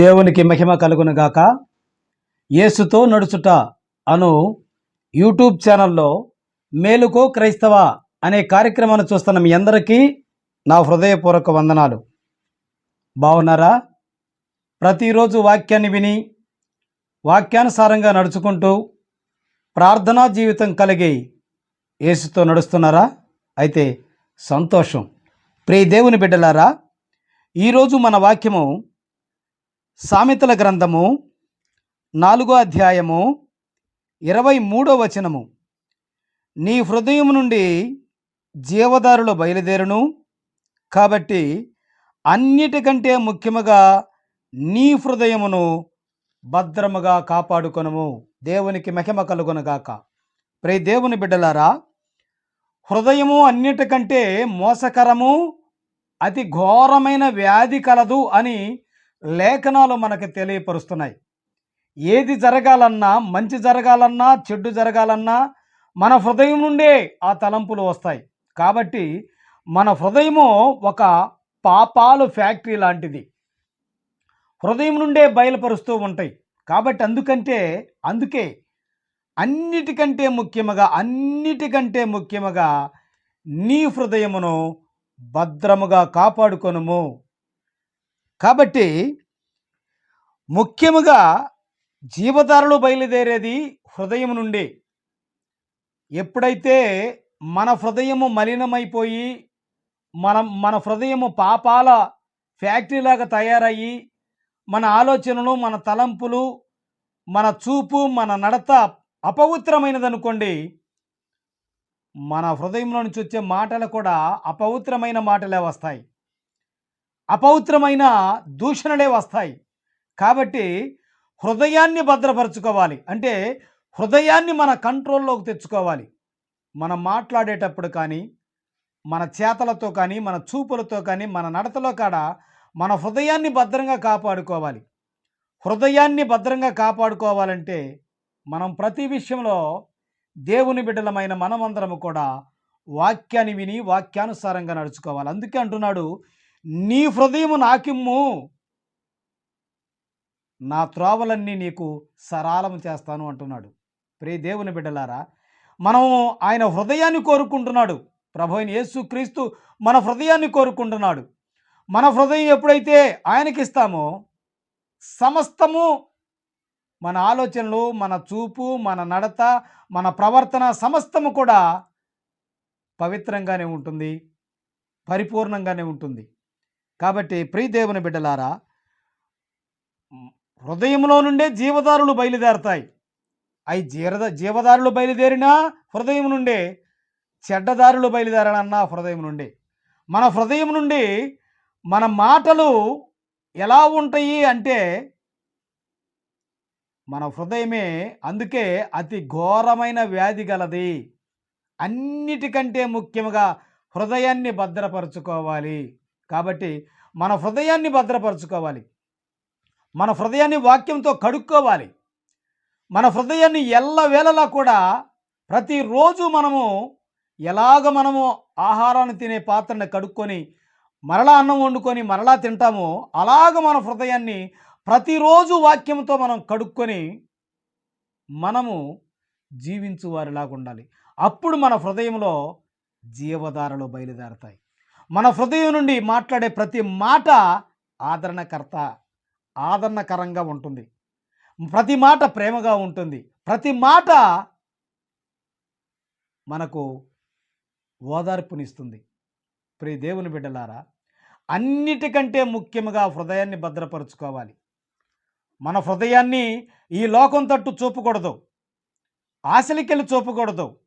దేవునికి మహిమ కలుగునుగాక యేసుతో నడుచుట అను యూట్యూబ్ ఛానల్లో మేలుకో క్రైస్తవ అనే కార్యక్రమాన్ని చూస్తున్న మీ అందరికీ నా హృదయపూర్వక వందనాలు. బాగున్నారా ప్రతిరోజు వాక్యాన్ని విని వాక్యానుసారంగా నడుచుకుంటూ ప్రార్థనా జీవితం కలిగి యేసుతో నడుస్తున్నారా? అయితే సంతోషం. ప్రియ దేవుని బిడ్డలారా ఈరోజు మన వాక్యము సామెతల గ్రంథము నాలుగో అధ్యాయము ఇరవై మూడో వచనము. నీ హృదయం నుండి జీవదారులు బయలుదేరును కాబట్టి అన్నిటికంటే ముఖ్యముగా నీ హృదయమును భద్రముగా కాపాడుకొనము. దేవునికి మహిమ కలుగునగాక ప్రే దేవుని బిడ్డలారా హృదయము అన్నిటికంటే మోసకరము అతి ఘోరమైన వ్యాధి కలదు అని లేఖనాలు మనకు తెలియపరుస్తున్నాయి. ఏది జరగాలన్నా మంచి జరగాలన్నా చెడ్డు జరగాలన్నా మన హృదయం నుండే ఆ తలంపులు వస్తాయి. కాబట్టి మన హృదయము ఒక పాపాలు ఫ్యాక్టరీ లాంటిది. హృదయం నుండే బయలుపరుస్తూ ఉంటాయి. కాబట్టి అందుకంటే అందుకే అన్నిటికంటే ముఖ్యముగా అన్నిటికంటే ముఖ్యముగా నీ హృదయమును భద్రముగా కాపాడుకొనుము. కాబట్టి ముఖ్యముగా జీవధారలు బయలుదేరేది హృదయం నుండి. ఎప్పుడైతే మన హృదయము మలినమైపోయి మనం మన హృదయము పాపాల ఫ్యాక్టరీలాగా తయారయ్యి మన ఆలోచనలు మన తలంపులు మన చూపు మన నడత అపవిత్రమైనదనుకోండి మన హృదయంలో నుంచి వచ్చే మాటలు కూడా అపవిత్రమైన మాటలే వస్తాయి. అపవిత్రమైన దూషణలే వస్తాయి. కాబట్టి హృదయాన్ని భద్రపరచుకోవాలి. అంటే హృదయాన్ని మన కంట్రోల్లోకి తెచ్చుకోవాలి. మనం మాట్లాడేటప్పుడు కానీ మన చేతలతో కానీ మన చూపులతో కానీ మన నడతలో కాడ మన హృదయాన్ని భద్రంగా కాపాడుకోవాలి. హృదయాన్ని భద్రంగా కాపాడుకోవాలంటే మనం ప్రతి విషయంలో దేవుని బిడ్డలమైన మనమందరము కూడా వాక్యాన్ని విని వాక్యానుసారంగా నడుచుకోవాలి. అందుకే అంటున్నాడు నీ హృదయము నాకిమ్ము. నా త్రోవలన్నీ నీకు సరాలం చేస్తాను అంటున్నాడు. ప్రే దేవుని బిడ్డలారా మనం ఆయన హృదయాన్ని కోరుకుంటున్నాడు. ప్రభు అయిన యేసుక్రీస్తు మన హృదయాన్ని కోరుకుంటున్నాడు. మన హృదయం ఎప్పుడైతే ఆయనకి ఇస్తామో సమస్తము మన ఆలోచనలు మన చూపు మన నడత మన ప్రవర్తన సమస్తము కూడా పవిత్రంగానే ఉంటుంది పరిపూర్ణంగానే ఉంటుంది. కాబట్టి ప్రియ దేవుని బిడ్డలారా హృదయంలో నుండే జీవదారులు బయలుదేరతాయి. అవి జీవద జీవదారులు బయలుదేరినా హృదయం నుండే చెడ్డదారులు బయలుదేరాలన్నా హృదయం నుండి. మన హృదయం నుండి మన మాటలు ఎలా ఉంటాయి అంటే మన హృదయమే అందుకే అతి ఘోరమైన వ్యాధి గలది. అన్నిటికంటే ముఖ్యముగా హృదయాన్ని భద్రపరచుకోవాలి. కాబట్టి మన హృదయాన్ని భద్రపరచుకోవాలి. మన హృదయాన్ని వాక్యంతో కడుక్కోవాలి. మన హృదయాన్ని ఎల్లవేళలా కూడా ప్రతిరోజు మనము ఎలాగ మనము ఆహారాన్ని తినే పాత్రని కడుక్కొని మరలా అన్నం వండుకొని మరలా తింటామో అలాగ మన హృదయాన్ని ప్రతిరోజు వాక్యంతో మనం కడుక్కొని మనము జీవించు వారిలాగా ఉండాలి అప్పుడు మన హృదయంలో జీవధారలు బయలుదేరతాయి. మన హృదయం నుండి మాట్లాడే ప్రతి మాట ఆదరణకర్త ఆదరణకరంగా ఉంటుంది. ప్రతి మాట ప్రేమగా ఉంటుంది. ప్రతి మాట మనకు ఓదార్పునిస్తుంది. ప్రియ దేవుని బిడ్డలారా అన్నిటికంటే ముఖ్యంగా హృదయాన్ని భద్రపరుచుకోవాలి. మన హృదయాన్ని ఈ లోకం తట్టు చూపకూడదు. ఆశలకెళ్ళి చూపకూడదు.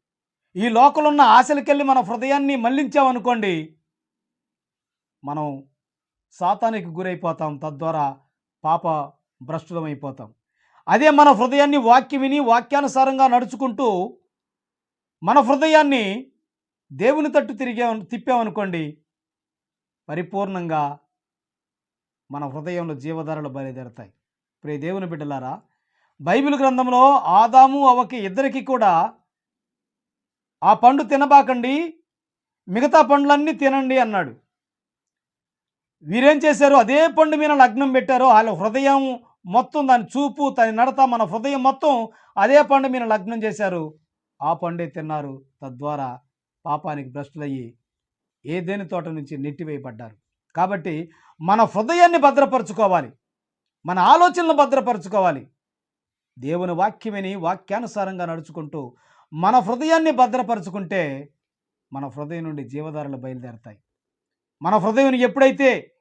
ఈ లోకంలో ఉన్న ఆశలకెళ్ళి మన హృదయాన్ని మళ్ళించామనుకోండి మనం సాతానికి గురైపోతాం తద్వారా పాప భ్రష్టులమైపోతాం. అదే మన హృదయాన్ని వాక్యం విని వాక్యానుసారంగా నడుచుకుంటూ మన హృదయాన్ని దేవుని తట్టు తిరిగే తిప్పామనుకోండి పరిపూర్ణంగా మన హృదయంలో జీవధారలు బయలుదేరతాయి. ప్రే దేవుని బిడ్డలారా బైబిల్ గ్రంథంలో ఆదాము అవకి ఇద్దరికి కూడా ఆ పండు తినబాకండి మిగతా పండ్లన్నీ తినండి అన్నాడు. వీరేం చేశారు? అదే పండు మీద లగ్నం పెట్టారు. వాళ్ళ హృదయం మొత్తం దాని చూపు దాని నడత మన హృదయం మొత్తం అదే పండు మీద లగ్నం చేశారు. ఆ పండే తిన్నారు. తద్వారా పాపానికి భ్రష్టులయ్యి ఏదేని తోట నుంచి నెట్టివేయబడ్డారు. కాబట్టి మన హృదయాన్ని భద్రపరచుకోవాలి. మన ఆలోచనలు భద్రపరచుకోవాలి. దేవుని వాక్యమని వాక్యానుసారంగా నడుచుకుంటూ మన హృదయాన్ని భద్రపరచుకుంటే మన హృదయం నుండి జీవధారలు బయలుదేరతాయి. మన హృదయం ఎప్పుడైతే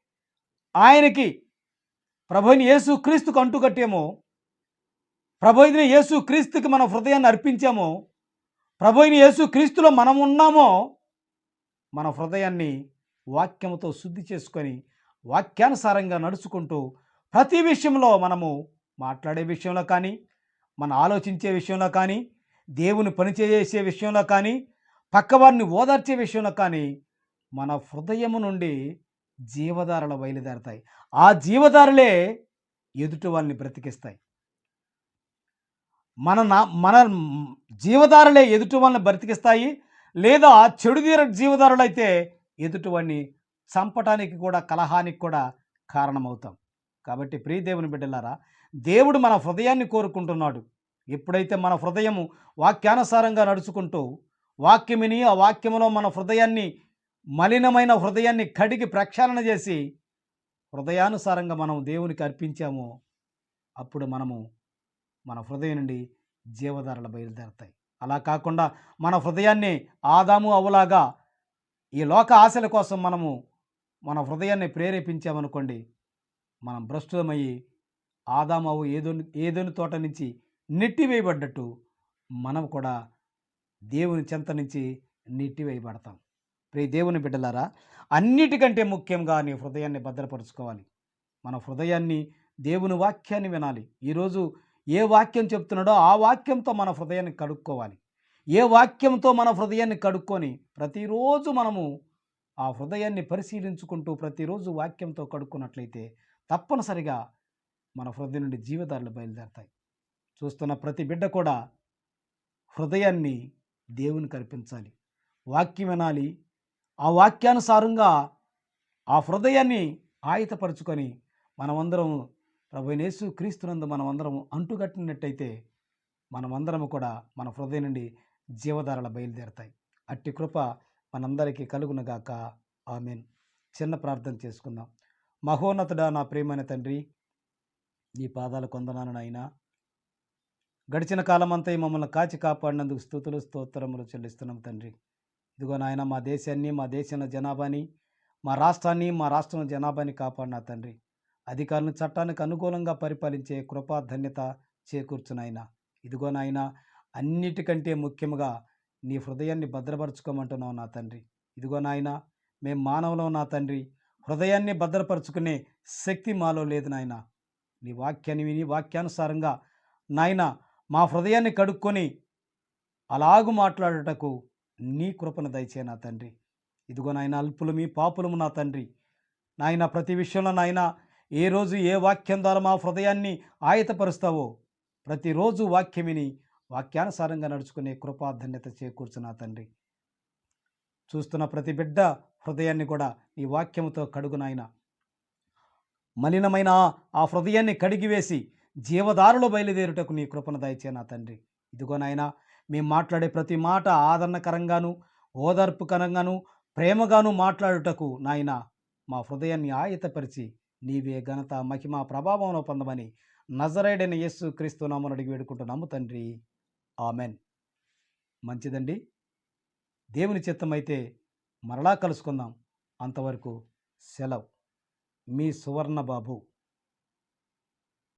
ఆయనకి ప్రభుని యేసు క్రీస్తుకు అంటుకట్టేమో ప్రభుని యేసు క్రీస్తుకి మన హృదయాన్ని అర్పించామో ప్రభుని యేసు క్రీస్తులో మనం ఉన్నామో మన హృదయాన్ని వాక్యముతో శుద్ధి చేసుకొని వాక్యానుసారంగా నడుచుకుంటూ ప్రతి విషయంలో మనము మాట్లాడే విషయంలో కానీ మన ఆలోచించే విషయంలో కానీ దేవుని పనిచేసే విషయంలో కానీ పక్కవారిని ఓదార్చే విషయంలో కానీ మన హృదయము నుండి జీవధారలు బయలుదేరతాయి. ఆ జీవధారలే ఎదుటి వాళ్ళని బ్రతికిస్తాయి. మన నా మన జీవధారలే ఎదుటి వాళ్ళని బ్రతికిస్తాయి లేదా చెడుదీర జీవధారులు అయితే ఎదుటివాడిని చంపటానికి కూడా కలహానికి కూడా కారణమవుతాం. కాబట్టి ప్రియదేవుని బిడ్డలారా దేవుడు మన హృదయాన్ని కోరుకుంటున్నాడు. ఎప్పుడైతే మన హృదయము వాక్యానుసారంగా నడుచుకుంటూ వాక్యమిని ఆ వాక్యములో మన హృదయాన్ని మలినమైన హృదయాన్ని కడిగి ప్రక్షాళన చేసి హృదయానుసారంగా మనం దేవునికి అర్పించామో అప్పుడు మనము మన హృదయం నుండి జీవధారలు బయలుదేరతాయి. అలా కాకుండా మన హృదయాన్ని ఆదాము అవులాగా ఈ లోక ఆశల కోసం మనము మన హృదయాన్ని ప్రేరేపించామనుకోండి మనం భ్రష్టులమయ్యి ఆదాము అవు ఏదో ఏదోని తోట నుంచి నెట్టివేయబడ్డట్టు మనం కూడా దేవుని చెంత నుంచి నెట్టివేయబడతాం. ప్రియ దేవుని బిడ్డలారా అన్నిటికంటే ముఖ్యంగా నీ హృదయాన్ని భద్రపరుచుకోవాలి. మన హృదయాన్ని దేవుని వాక్యాన్ని వినాలి. ఈరోజు ఏ వాక్యం చెప్తున్నాడో ఆ వాక్యంతో మన హృదయాన్ని కడుక్కోవాలి. ఏ వాక్యంతో మన హృదయాన్ని కడుక్కొని ప్రతిరోజు మనము ఆ హృదయాన్ని పరిశీలించుకుంటూ ప్రతిరోజు వాక్యంతో కడుక్కున్నట్లయితే తప్పనిసరిగా మన హృదయం నుండి జీవితాలు బయలుదేరతాయి. చూస్తున్న ప్రతి బిడ్డ కూడా హృదయాన్ని దేవునికి అర్పించాలి. వాక్యం వినాలి ఆ వాక్యానుసారంగా ఆ హృదయాన్ని ఆయుతపరుచుకొని మనమందరం ప్రభు యేసు క్రీస్తునందు మనమందరం అంటుకట్టినట్టయితే మనమందరం కూడా మన హృదయం నుండి జీవధారలు బయలుదేరతాయి. అట్టి కృప మనందరికీ కలుగునగాక. ఆమెన్. చిన్న ప్రార్థన చేసుకుందాం. మహోన్నతుడా నా ప్రేమైన తండ్రి నీ పాదాలు కొందనాను నాయనా. గడిచిన కాలమంతా మమ్మల్ని కాచి కాపాడినందుకు స్థుతులు స్తోత్రములు చెల్లిస్తున్నాం తండ్రి. ఇదిగో నాయన మా దేశాన్ని మా దేశంలో జనాభాని మా రాష్ట్రాన్ని మా రాష్ట్రంలో జనాభాని కాపాడిన తండ్రి. అధికారులను చట్టానికి అనుకూలంగా పరిపాలించే కృపా ధన్యత చేకూర్చునాయన ఇదిగో నాయన అన్నిటికంటే ముఖ్యంగా నీ హృదయాన్ని భద్రపరచుకోమంటున్నావు నా తండ్రి. ఇదిగో నాయన మేం మానవులం నా తండ్రి. హృదయాన్ని భద్రపరుచుకునే శక్తి మాలో లేదు నాయన. నీ వాక్యాన్ని విని వాక్యానుసారంగా నాయన మా హృదయాన్ని కడుక్కొని అలాగు మాట్లాడుటకు నీ కృపను దయచే నా తండ్రి. ఇదిగో నాయన అల్పులు మీ పాపులము నా తండ్రి. నాయన ప్రతి విషయంలో నాయన ఏ రోజు ఏ వాక్యం ద్వారా మా హృదయాన్ని ఆయతపరుస్తావో ప్రతిరోజు వాక్యమిని వాక్యానుసారంగా నడుచుకునే కృపాధన్యత చేకూర్చున్న తండ్రి. చూస్తున్న ప్రతి బిడ్డ హృదయాన్ని కూడా నీ వాక్యముతో కడుగు నాయన. మలినమైన ఆ హృదయాన్ని కడిగివేసి జీవదారులు బయలుదేరుటకు నీ కృపను దయచే నా తండ్రి. ఇదిగో నాయన మేము మాట్లాడే ప్రతి మాట ఆదరణకరంగాను ఓదార్పుకరంగాను ప్రేమగాను మాట్లాడుటకు నాయన మా హృదయాన్ని ఆయతపరిచి నీవే ఘనత మహిమ ప్రభావంలో పొందమని నజరైడైన యేసు క్రీస్తు నామను అడిగి వేడుకుంటున్నాము తండ్రి. ఆమెన్. మంచిదండి. దేవుని చిత్తమైతే మరలా కలుసుకుందాం. అంతవరకు సెలవు. మీ సువర్ణ బాబు